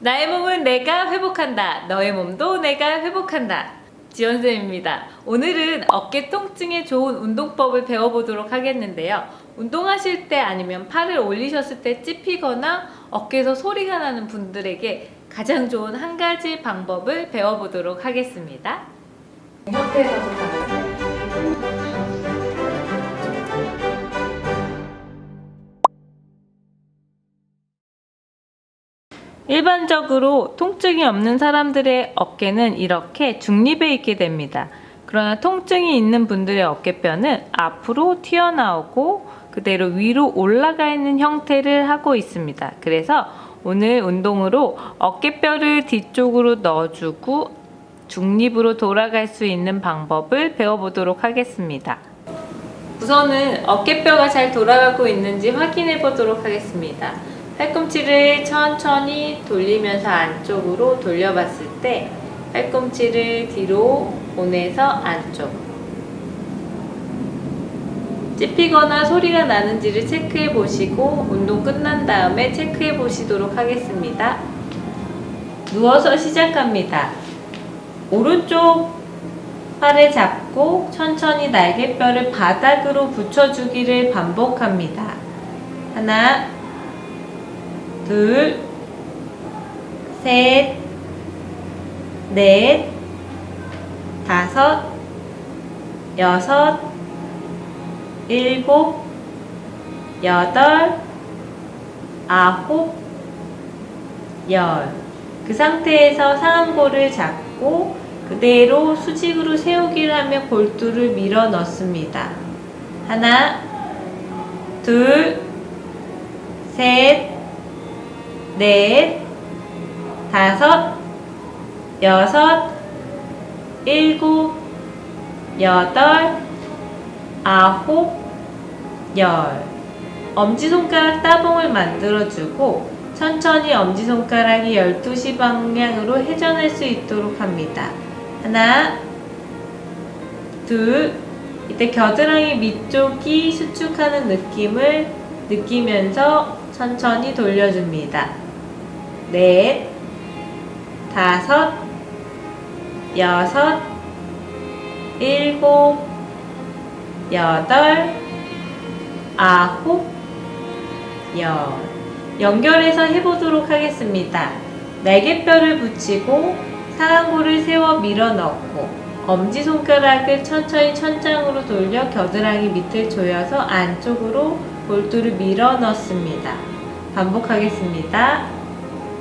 나의 몸은 내가 회복한다. 너의 몸도 내가 회복한다. 지연쌤입니다. 오늘은 어깨 통증에 좋은 운동법을 배워보도록 하겠는데요. 운동하실 때 아니면 팔을 올리셨을 때 찝히거나 어깨에서 소리가 나는 분들에게 가장 좋은 한 가지 방법을 배워보도록 하겠습니다. 일반적으로 통증이 없는 사람들의 어깨는 이렇게 중립해 있게 됩니다. 그러나 통증이 있는 분들의 어깨뼈는 앞으로 튀어나오고 그대로 위로 올라가 있는 형태를 하고 있습니다. 그래서 오늘 운동으로 어깨뼈를 뒤쪽으로 넣어주고 중립으로 돌아갈 수 있는 방법을 배워보도록 하겠습니다. 우선은 어깨뼈가 잘 돌아가고 있는지 확인해 보도록 하겠습니다. 팔꿈치를 천천히 돌리면서 안쪽으로 돌려봤을 때 팔꿈치를 뒤로 보내서 안쪽 찝히거나 소리가 나는지를 체크해 보시고 운동 끝난 다음에 체크해 보시도록 하겠습니다. 누워서 시작합니다. 오른쪽 팔을 잡고 천천히 날개뼈를 바닥으로 붙여주기를 반복합니다. 하나, 둘, 셋, 넷, 다섯, 여섯, 일곱, 여덟, 아홉, 열. 그 상태에서 상안골을 잡고 그대로 수직으로 세우기를 하며 골두를 밀어 넣습니다. 하나, 둘, 셋, 넷, 다섯, 여섯, 일곱, 여덟, 아홉, 열. 엄지손가락 따봉을 만들어주고 천천히 엄지손가락이 12시 방향으로 회전할 수 있도록 합니다. 하나, 둘, 이때 겨드랑이 밑쪽이 수축하는 느낌을 느끼면서 천천히 돌려줍니다. 넷, 다섯, 여섯, 일곱, 여덟, 아홉, 열. 연결해서 해보도록 하겠습니다. 날개뼈를 붙이고 상안골을 세워 밀어 넣고 엄지손가락을 천천히 천장으로 돌려 겨드랑이 밑을 조여서 안쪽으로 볼두를 밀어 넣습니다. 반복하겠습니다.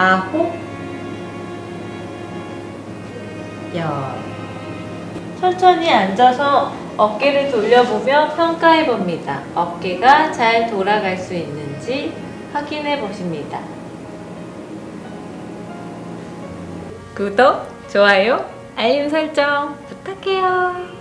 아홉, 열. 천천히 앉아서 어깨를 돌려보며 평가해 봅니다. 어깨가 잘 돌아갈 수 있는지 확인해 보십니다. 구독, 좋아요, 알림 설정 부탁해요.